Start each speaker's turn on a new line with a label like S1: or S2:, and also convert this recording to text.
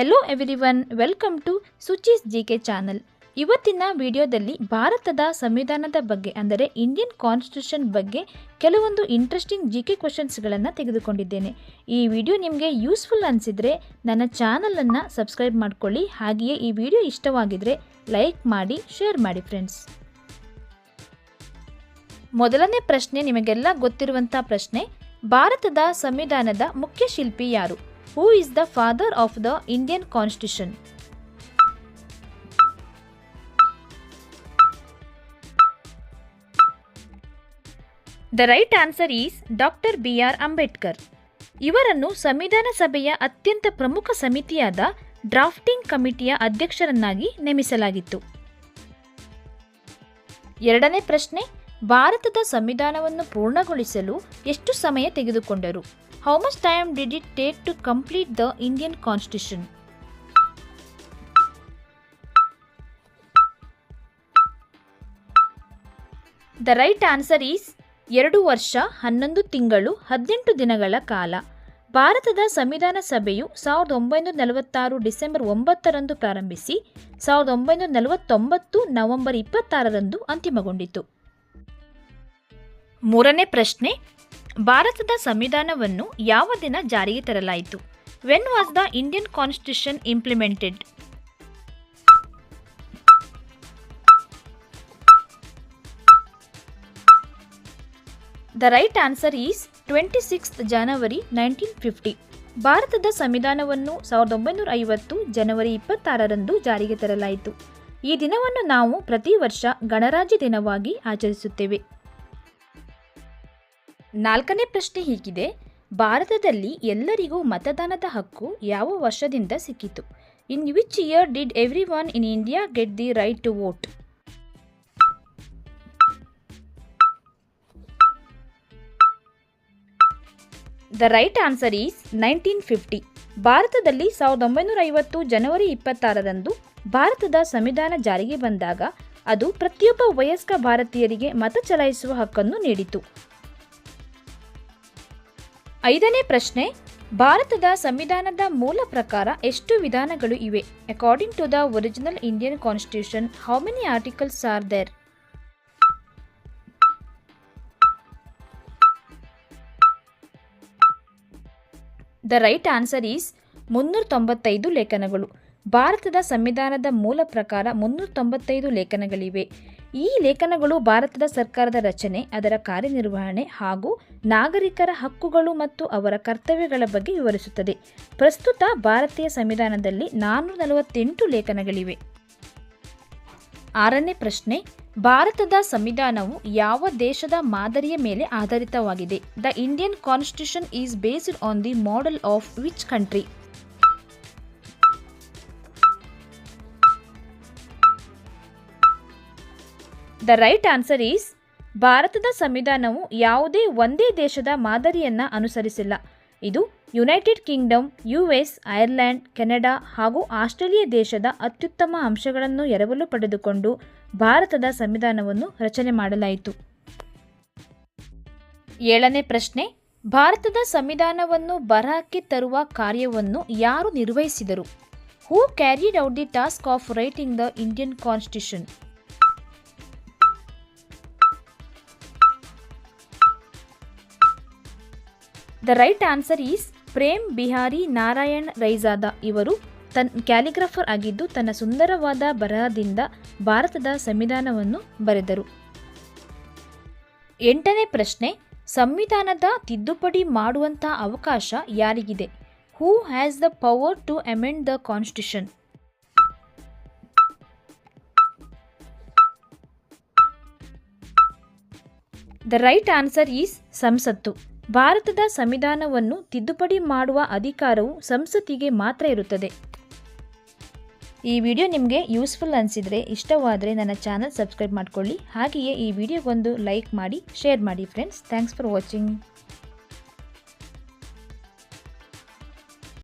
S1: Hello everyone welcome to Suchi's G K channel ಇವತ್ತಿನ ವಿಡಿಯೋದಲ್ಲಿ ಭಾರತದ ಸಂವಿಧಾನದ ಬಗ್ಗೆ, ಅಂದರೆ ಇಂಡಿಯನ್ ಕಾನ್ಸ್ಟಿಟ್ಯೂಷನ್ ಬಗ್ಗೆ ಕೆಲವೊಂದು ಇಂಟ್ರೆಸ್ಟಿಂಗ್ ಜಿ ಕೆ ಕ್ವಶನ್ಸ್ಗಳನ್ನು ತೆಗೆದುಕೊಂಡಿದ್ದೇನೆ. ಈ ವಿಡಿಯೋ ನಿಮಗೆ ಯೂಸ್ಫುಲ್ ಅನಿಸಿದರೆ ನನ್ನ ಚಾನಲನ್ನು ಸಬ್ಸ್ಕ್ರೈಬ್ ಮಾಡಿಕೊಳ್ಳಿ. ಹಾಗೆಯೇ ಈ ವಿಡಿಯೋ ಇಷ್ಟವಾಗಿದ್ದರೆ ಲೈಕ್ ಮಾಡಿ ಶೇರ್ ಮಾಡಿ ಫ್ರೆಂಡ್ಸ್ ಮೊದಲನೇ ಪ್ರಶ್ನೆ ನಿಮಗೆಲ್ಲ ಗೊತ್ತಿರುವಂಥ ಪ್ರಶ್ನೆ, ಭಾರತದ ಸಂವಿಧಾನದ ಮುಖ್ಯ ಶಿಲ್ಪಿ ಯಾರು? Who is the father of the Indian Constitution? The right answer is doctor B R Ambedkar ಇವರನ್ನು ಸಂವಿಧಾನ ಸಭೆಯ ಅತ್ಯಂತ ಪ್ರಮುಖ ಸಮಿತಿಯಾದ ಡ್ರಾಫ್ಟಿಂಗ್ ಕಮಿಟಿಯ ಅಧ್ಯಕ್ಷರನ್ನಾಗಿ ನೇಮಿಸಲಾಗಿತ್ತು. ಎರಡನೇ ಪ್ರಶ್ನೆ, ಭಾರತದ ಸಂವಿಧಾನವನ್ನು ಪೂರ್ಣಗೊಳಿಸಲು ಎಷ್ಟು ಸಮಯ ತೆಗೆದುಕೊಂಡರು? How much time did it take to complete the Indian constitution the right answer is ಎರಡು ವರ್ಷ, ಹನ್ನೊಂದು ತಿಂಗಳು, ಹದಿನೆಂಟು ದಿನಗಳ ಕಾಲ. ಭಾರತದ ಸಂವಿಧಾನ ಸಭೆಯು ಸಾವಿರದ ಒಂಬೈನೂರ ನಲವತ್ತಾರು ಡಿಸೆಂಬರ್ ಒಂಬತ್ತರಂದು ಪ್ರಾರಂಭಿಸಿ, ಸಾವಿರದ ಒಂಬೈನೂರ ನಲವತ್ತೊಂಬತ್ತು ನವೆಂಬರ್ ಇಪ್ಪತ್ತಾರರಂದು ಅಂತಿಮಗೊಂಡಿತು. ಮೂರನೇ ಪ್ರಶ್ನೆ ಭಾರತದ ಸಂವಿಧಾನವನ್ನು ಯಾವ ದಿನ ಜಾರಿಗೆ ತರಲಾಯಿತು? When was the Indian constitution implemented the right answer is twenty six January nineteen fifty ಭಾರತದ ಸಂವಿಧಾನವನ್ನು ಸಾವಿರದ ಒಂಬೈನೂರ ಐವತ್ತು ಜನವರಿ ಇಪ್ಪತ್ತಾರರಂದು ಜಾರಿಗೆ ತರಲಾಯಿತು. ಈ ದಿನವನ್ನು ನಾವು ಪ್ರತಿ ವರ್ಷ ಗಣರಾಜ್ಯ ದಿನವಾಗಿ ಆಚರಿಸುತ್ತೇವೆ. ನಾಲ್ಕನೇ ಪ್ರಶ್ನೆ ಹೀಗಿದೆ. ಭಾರತದಲ್ಲಿ ಎಲ್ಲರಿಗೂ ಮತದಾನದ ಹಕ್ಕು ಯಾವ ವರ್ಷದಿಂದ ಸಿಕ್ಕಿತು? In which year did everyone in India get the right to vote the right answer is nineteen fifty ಭಾರತದಲ್ಲಿ ಸಾವಿರದ ಒಂಬೈನೂರ ಐವತ್ತು ಜನವರಿ ಇಪ್ಪತ್ತಾರರಂದು ಭಾರತದ ಸಂವಿಧಾನ ಜಾರಿಗೆ ಬಂದಾಗ ಅದು ಪ್ರತಿಯೊಬ್ಬ ವಯಸ್ಕ ಭಾರತೀಯರಿಗೆ ಮತ ಚಲಾಯಿಸುವ ಹಕ್ಕನ್ನು ನೀಡಿತು. ಐದನೇ ಪ್ರಶ್ನೆ, ಭಾರತದ ಸಂವಿಧಾನದ ಮೂಲ ಪ್ರಕಾರ ಎಷ್ಟು ವಿಧಾನಗಳು ಇವೆ? According to the original Indian constitution how many articles are there the right answer is ಮುನ್ನೂರ ತೊಂಬತ್ತೈದು ಲೇಖನಗಳು. ಭಾರತದ ಸಂವಿಧಾನದ ಮೂಲ ಪ್ರಕಾರ ಮುನ್ನೂರ ತೊಂಬತ್ತೈದು ಲೇಖನಗಳಿವೆ. ಈ ಲೇಖನಗಳು ಭಾರತದ ಸರ್ಕಾರದ ರಚನೆ, ಅದರ ಕಾರ್ಯನಿರ್ವಹಣೆ ಹಾಗೂ ನಾಗರಿಕರ ಹಕ್ಕುಗಳು ಮತ್ತು ಅವರ ಕರ್ತವ್ಯಗಳ ಬಗ್ಗೆ ವಿವರಿಸುತ್ತದೆ. ಪ್ರಸ್ತುತ ಭಾರತೀಯ ಸಂವಿಧಾನದಲ್ಲಿ ನಾನ್ನೂರ ನಲವತ್ತೆಂಟು ಲೇಖನಗಳಿವೆ. ಆರನೇ ಪ್ರಶ್ನೆ, ಭಾರತದ ಸಂವಿಧಾನವು ಯಾವ ದೇಶದ ಮಾದರಿಯ ಮೇಲೆ ಆಧಾರಿತವಾಗಿದೆ? The Indian constitution is based on the model of which country the right answer is ಭಾರತದ ಸಂವಿಧಾನವು ಯಾವುದೇ ಒಂದೇ ದೇಶದ ಮಾದರಿಯನ್ನು ಅನುಸರಿಸಿಲ್ಲ. ಇದು United Kingdom U S Ireland Canada ಹಾಗೂ ಆಸ್ಟ್ರೇಲಿಯಾ ದೇಶದ ಅತ್ಯುತ್ತಮ ಅಂಶಗಳನ್ನು ಎರವಲು ಪಡೆದುಕೊಂಡು ಭಾರತದ ಸಂವಿಧಾನವನ್ನು ರಚನೆ ಮಾಡಲಾಯಿತು. ಏಳನೇ ಪ್ರಶ್ನೆ, ಭಾರತದ ಸಂವಿಧಾನವನ್ನು ಬರಹಕ್ಕೆ ತರುವ ಕಾರ್ಯವನ್ನು ಯಾರು ನಿರ್ವಹಿಸಿದರು? Who carried out the task of writing the Indian constitution the right answer is Prem Bihari Narayan Raizada ಇವರು ತನ್ ಕ್ಯಾಲಿಗ್ರಾಫರ್ ಆಗಿದ್ದು ತನ್ನ ಸುಂದರವಾದ ಬರಹದಿಂದ ಭಾರತದ ಸಂವಿಧಾನವನ್ನು ಬರೆದರು. ಎಂಟನೇ ಪ್ರಶ್ನೆ, ಸಂವಿಧಾನದ ತಿದ್ದುಪಡಿ ಮಾಡುವಂಥ ಅವಕಾಶ ಯಾರಿಗಿದೆ? Who has the power to amend the constitution the right answer is ಸಂಸತ್ತು. ಭಾರತದ ಸಂವಿಧಾನವನ್ನು ತಿದ್ದುಪಡಿ ಮಾಡುವ ಅಧಿಕಾರವು ಸಂಸತ್ತಿಗೆ ಮಾತ್ರ ಇರುತ್ತದೆ. ಈ ವಿಡಿಯೋ ನಿಮಗೆ ಯೂಸ್ಫುಲ್ ಅನಿಸಿದರೆ, ಇಷ್ಟವಾದರೆ ನನ್ನ ಚಾನಲ್ ಸಬ್ಸ್ಕ್ರೈಬ್ ಮಾಡ್ಕೊಳ್ಳಿ. ಹಾಗೆಯೇ ಈ ವಿಡಿಯೋಗೊಂದು ಲೈಕ್ ಮಾಡಿ, ಶೇರ್ ಮಾಡಿ, ಫ್ರೆಂಡ್ಸ್. Thanks for watching.